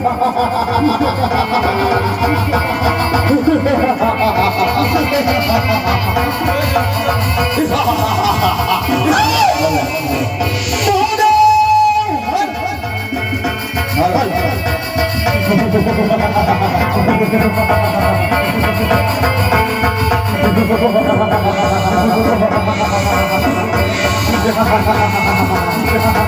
ハハハハ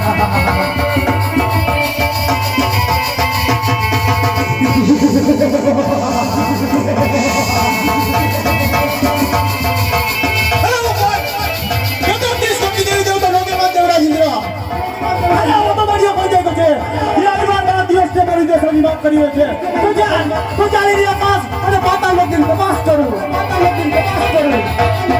Puja, puja ini lepas, ada patah login, lepas terus, patah login, lepas terus.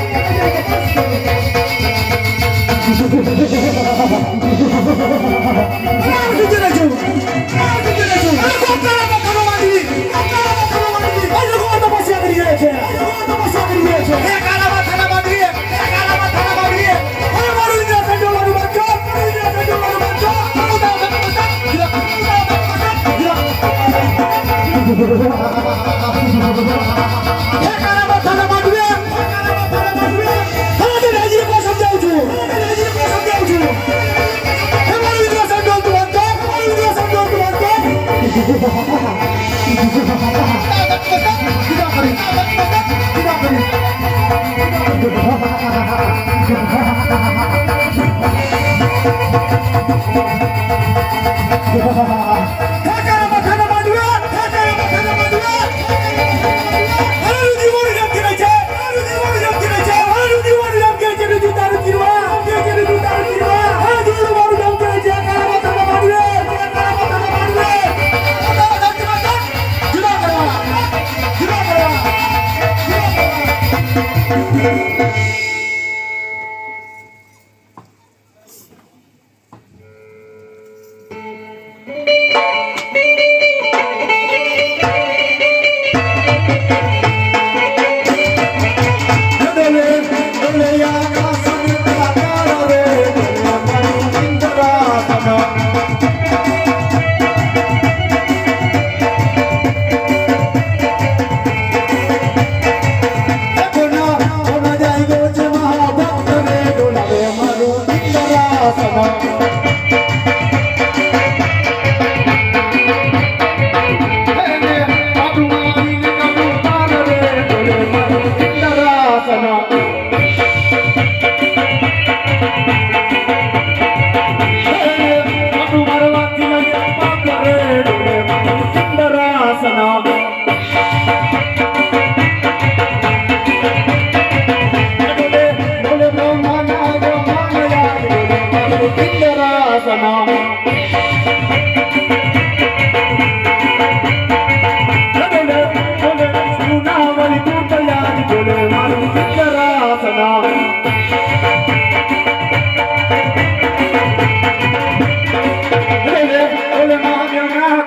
Ha ha ha ha!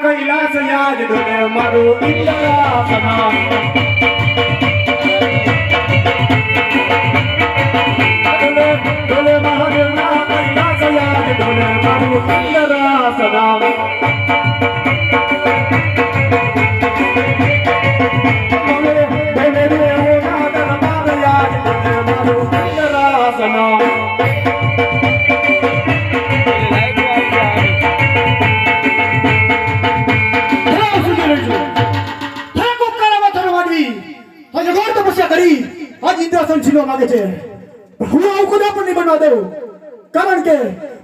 Kailash યાદ મને મારું ઇન્દ્રાસના ડોલે મહાદેવના કૈલાસ યાદ મને મારું ઇન્દ્રાસના માંગે છે હું આવું કદા પણ નહીં બનવા દઉં. કારણ કે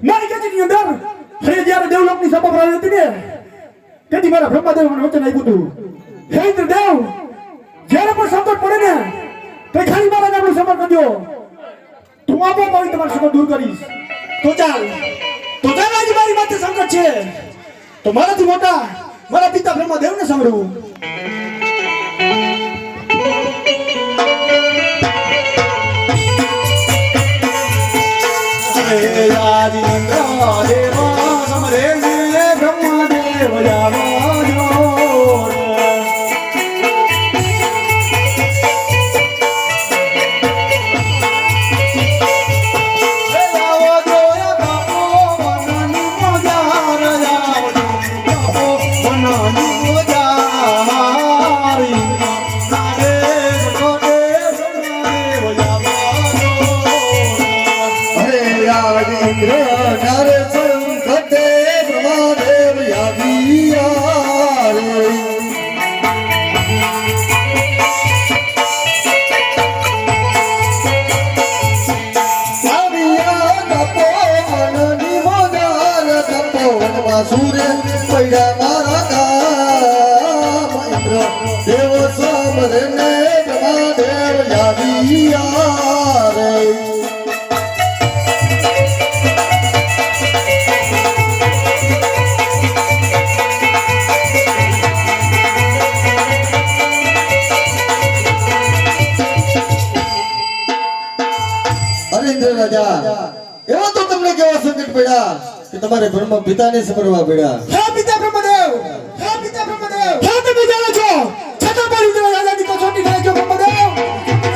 મારી કચેરીની અંદર હરે જ્યારે દેવલોકની સભા ભરાઈ હતી ને, તેથી મારા બ્રહ્માદેવ મને વચન આપ્યું હતું. હે ઇન્દ્રદેવ, જ્યારે પણ સંકટ પડે ને, તો ખાલી મારા નામનું સમર્પણ કરજો. તું આપો આવી તમારું સંકટ દૂર કરીશ. તો ચાલ. તો ચાલ આજે મારી માથે સંકટ છે. તો મારાથી મોટા મારા પિતા બ્રહ્માદેવને સાંભળવું. હરે યાદ પડ્યા કે તમારે બ્રહ્મ પિતાને સમરવા પડ્યા. હે પિતા બ્રહ્મદેવ! હે પિતા બ્રહ્મદેવ! હે તમે જાણો છો. છતાં પણ ઇન્દ્ર રાજાની કસોટી થાય છે બ્રહ્મદેવ!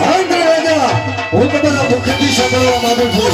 હા ઇન્દ્ર રાજા હું તમારા મુખથી સાંભળવા માંગુ છું.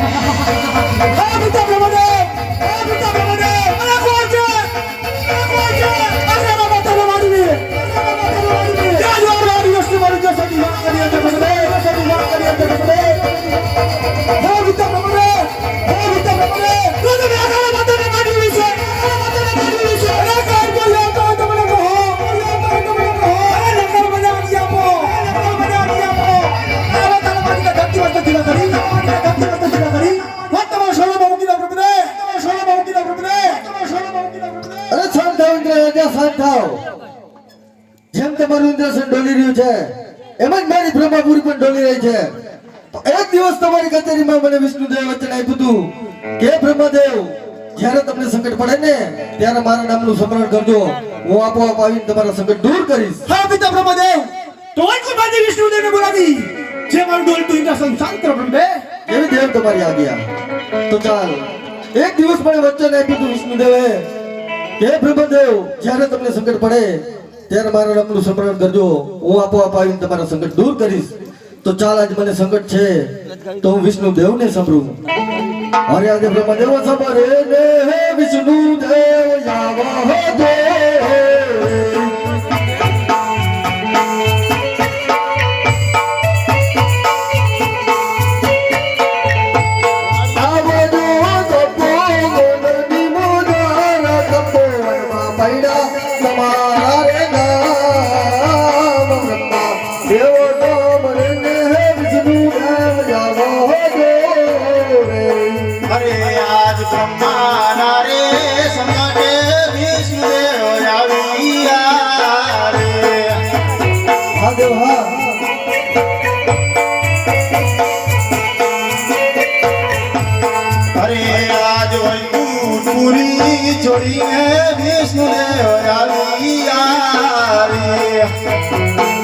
પડે ને ત્યારે મારા નામનું સ્મરણ કરજો. હું આપોઆપ આવીને તમારા સંકટ દૂર કરીશ. હા પિતા બ્રહ્મદેવ તો જ બાજુ વિષ્ણુદેવને બોલાવી. જે મારું ડોલતું ઇન્દ્રસન શાંત કરો બ્રહ્મદેવ એવી દેવ તમારી આજ્ઞા. તો ચાલ એક દિવસ મને વચન આપ્યું હતું વિષ્ણુદેવે. હે બ્રહ્મદેવ જ્યારે તમને સંકટ પડે ત્યારે મારા નામનું સ્મરણ કરજો. હું આપોઆપ આવીને તમારા સંકટ દૂર કરીશ. તો ચાલ આજ મને સંકટ છે. તો હું વિષ્ણુદેવને સાંભળું. અરે આજે બ્રહ્મદેવ સાંભળે ને હે વિષ્ણુદેવ, યાવા હો દે અરે આજ બ્રહ્માના રે સંકટે વિષ્ણુદેવ આવ્યા રે હા દેવ હા અરે આજ વૈકુંઠપુરી છોડીને વિષ્ણુદેવ આવ્યા રે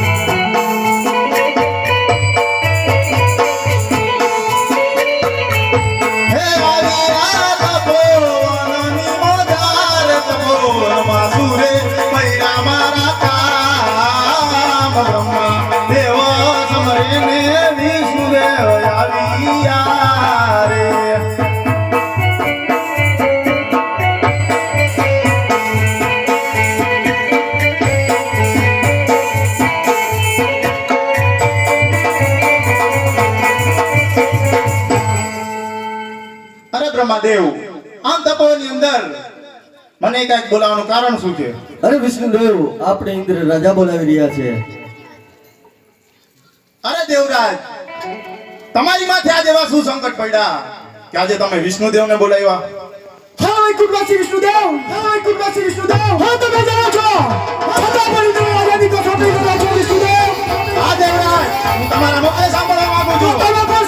બ્રહ્માદેવ આમ તપોની અંદર મને કંઈક બોલાવવાનું કારણ શું છે? અરે વિષ્ણુદેવ આપણે ઇન્દ્ર રાજા બોલાવી રહ્યા છે. અરે દેવરાજ તમારી માથે આજે એવા શું સંકટ પડ્યા કે આજે તમે વિષ્ણુદેવને બોલાવ્યા. હા વૈકુંઠવાસી વિષ્ણુદેવ હા વૈકુંઠવાસી વિષ્ણુદેવ હા તમે જાણો છો. છતાં પણ ઇન્દ્ર રાજાની કસોટી કરો છો વિષ્ણુદેવ આ દેવરાજ હું તમારા મોકલે સાંભળવા માંગુ છું. તમે પણ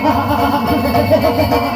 ハハハハ!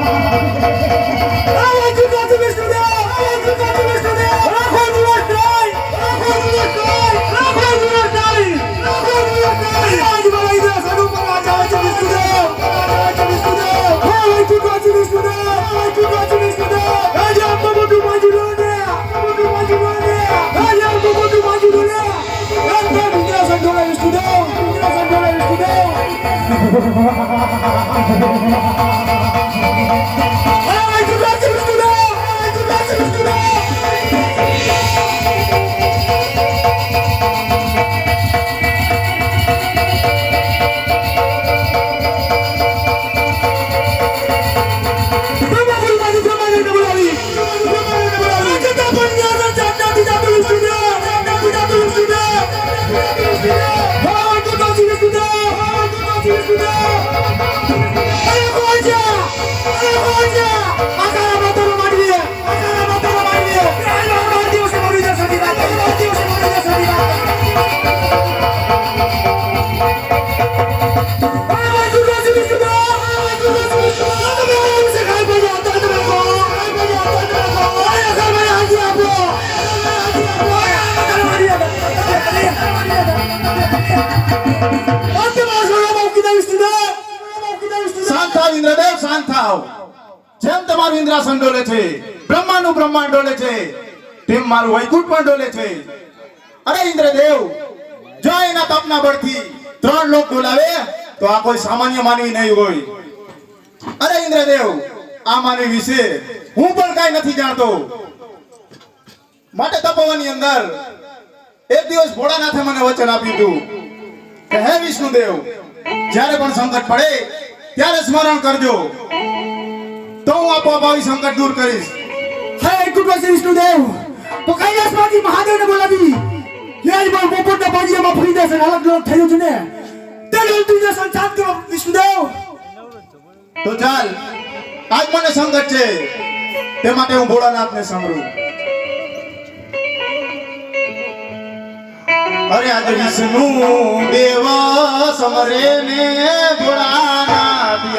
શાંત થાવ જેમ તમારું ઇન્દ્રાસન ડોલે છે બ્રહ્માનું બ્રહ્માંડ ડોલે છે, તેમ મારું વૈકુંઠ પણ ડોલે છે. અરે ઇન્દ્રદેવ, જો એના તપના બળથી ત્રણ લોક ડોલાવે, તો આ કોઈ સામાન્ય માનવી નહીં હોય. અરે ઇન્દ્રદેવ, આ માનવી વિશે હું પણ કાંઈ નથી જાણતો. માટે તપોવનની અંદર એક દિવસ ભોળાનાથે મને વચન આપ્યું હતું કે, હે વિષ્ણુદેવ, જ્યારે પણ સંકટ પડે ત્યારે સ્મરણ કરજો. તો હું આપોઆપ આવી સંકટ દૂર કરીશ. હે કુટવાસી વિષ્ણુદેવ, તો કૈલાસમાંથી મહાદેવને બોલાવી. ને તો ચાલ, આજ મને સંકટ છે. તે માટે હું ભોળાનાથને સાંભળું. અરે આજ વિષ્ણુ દેવ સમરે ને ભોળાનાથ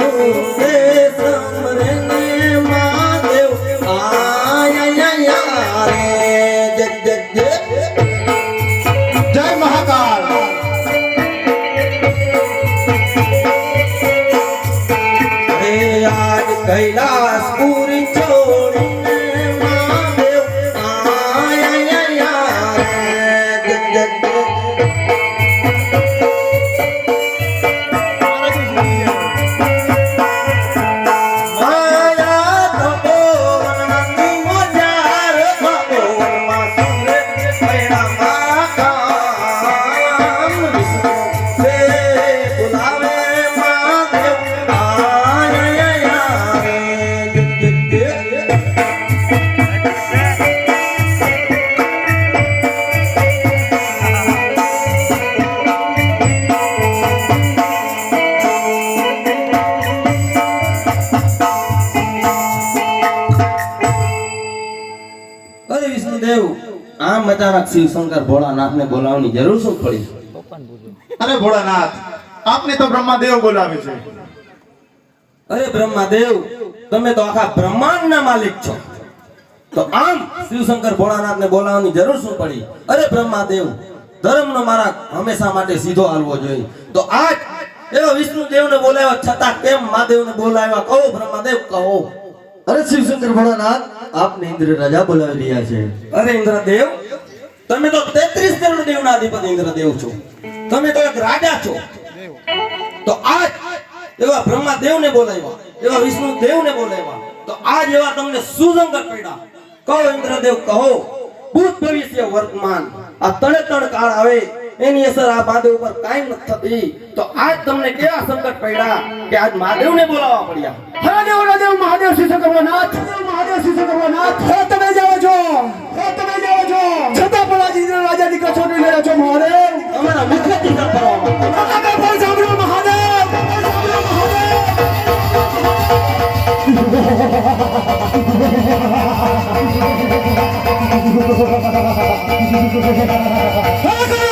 આજ અચાનક શિવશંકર ભોળાનાથને બોલાવવાની જરૂર શું પડી? અરે ભોળાનાથ આપને તો બ્રહ્માદેવ બોલાવે છે. અરે બ્રહ્માદેવ તમે તો આખા બ્રહ્માંડના માલિક છો. તો આમ શિવશંકર ભોળાનાથને બોલાવવાની જરૂર શું પડી? અરે બ્રહ્માદેવ ધર્મનો મારા હંમેશા માટે સીધો હાલવો જોઈએ. તો આજ એવો વિષ્ણુ દેવને બોલાવ્યા છતાં કેમ મહાદેવને બોલાવ્યા? કહો બ્રહ્માદેવ કહો. અરે શિવશંકર ભોળાનાથ આપને ઇન્દ્ર રાજા બોલાવી રહ્યા છે. અરે ઇન્દ્રદેવ તમે તો તેત્રીસ કરોડ દેવના અધિપતિ ઇન્દ્રદેવ છો. તમે તો એક રાજા છો. તો આજ એવા બ્રહ્માદેવને બોલાવ્યા, એવા વિષ્ણુ દેવને બોલાવ્યા. તો આજ એવા તમને સુસંગત પડ્યા કહો ઇન્દ્રદેવ, કહો, ભૂત ભવિષ્ય વર્તમાન. આ તણે તણ કાળ આવે. એની અસર આ મહાદેવ ઉપર કાયમ નથી થતી. તો આજ તમને કેવા સંકટ પડ્યા કે આજ મહાદેવને બોલાવવા પડ્યા મહાદેવ રાજા મહાદેવ શિષ્ય કરવાનાથ મહાદેવ શિષ્ય કરવાનાથ હે તમે જાઓ છો! હે તમે જાઓ છો! છતાં પણ આજે રાજા રાજાની કસોટી લઈ રહ્યા છો મહાદેવ! અમારા ન કરવામાં તમે પણ સાંભળો મહાદેવ! સાંભળો મહાદેવ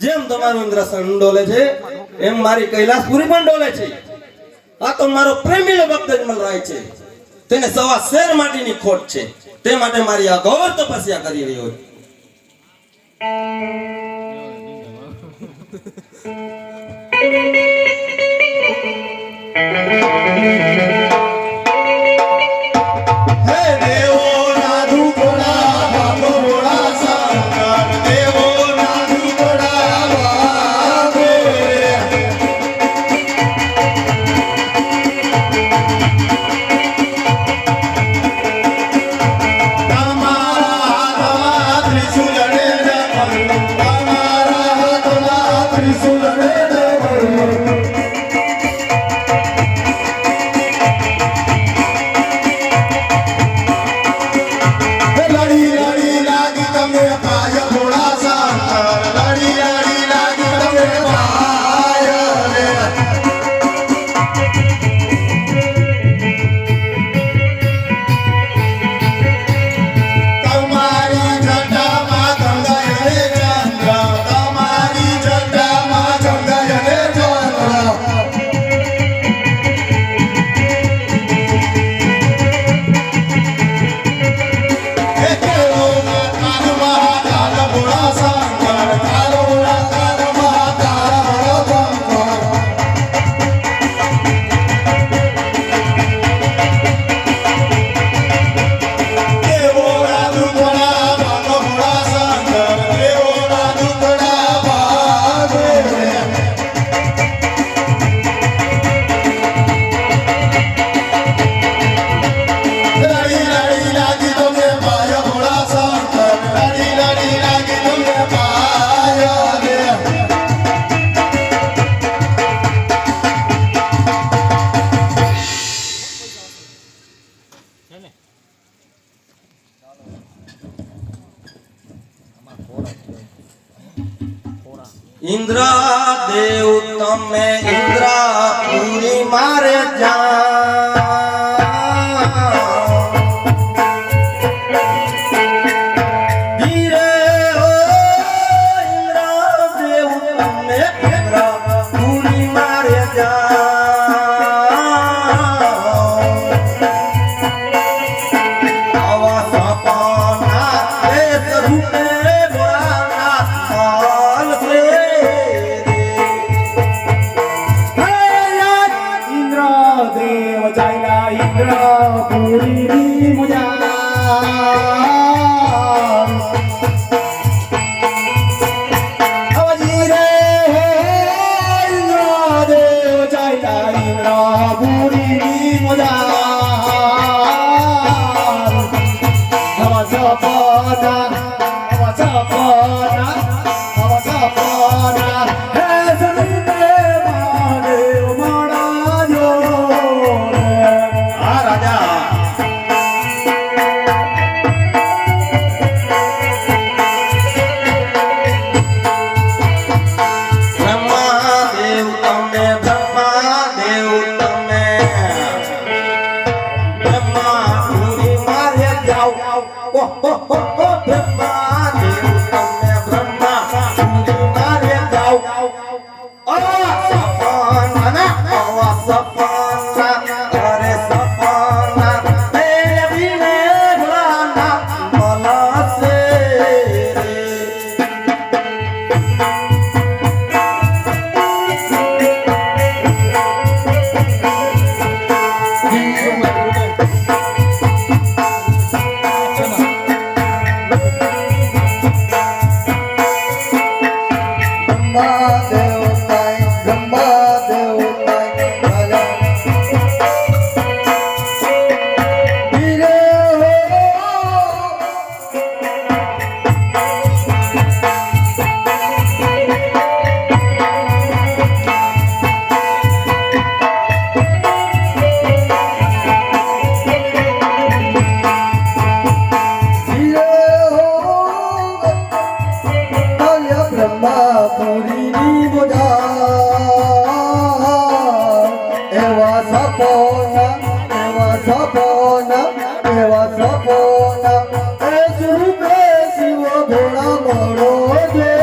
જેમ તમારું ઇન્દ્રસન ડોલે છે એમ મારી કૈલાસપુરી પણ ડોલે છે આ તો મારો પ્રેમીલો ભક્ત જમલ રાય છે તેને સવા શેર માટીની ખોટ છે તે માટે મારી આ ગૌર તપસ્યા કરી રહ્યો છું હે દેવો દેવ તમે ઇન્દ્ર પૂરી મારે જા એવા સપોના એવા સપોના. એ સુખે શિવ ભોળા મળો જે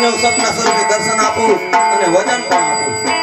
પાંડવ સપના સ્વરૂપે દર્શન આપું અને વચન પણ આપું.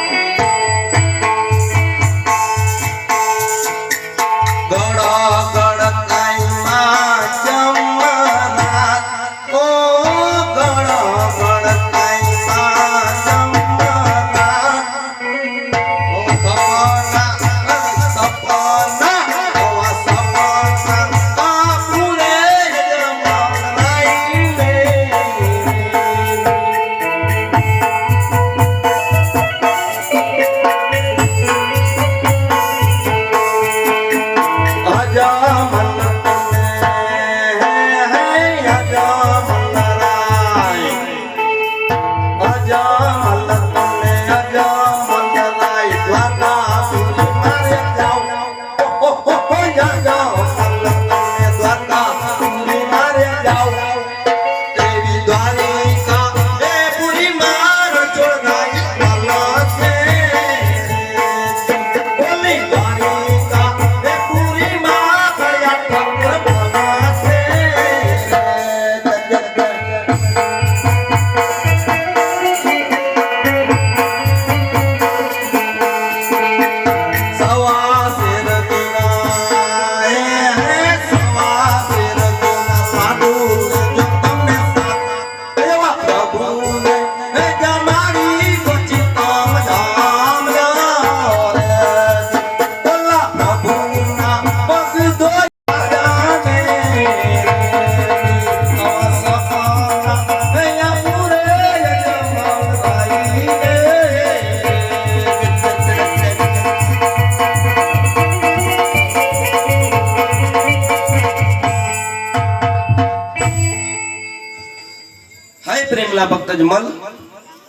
મલ,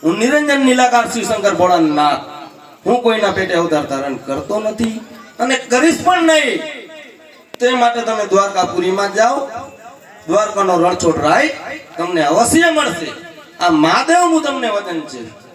હું નિરંજન નીલાકાર શિવશંકર શંકર ભોળાનાથ. હું કોઈના પેટે અવતાર ધારણ કરતો નથી અને કરીશ પણ નહીં. તે માટે તમે દ્વારકાપુરીમાં જાઓ. દ્વારકાનો રણછોડ રાય તમને અવશ્ય મળશે. આ મહાદેવનું તમને વચન છે.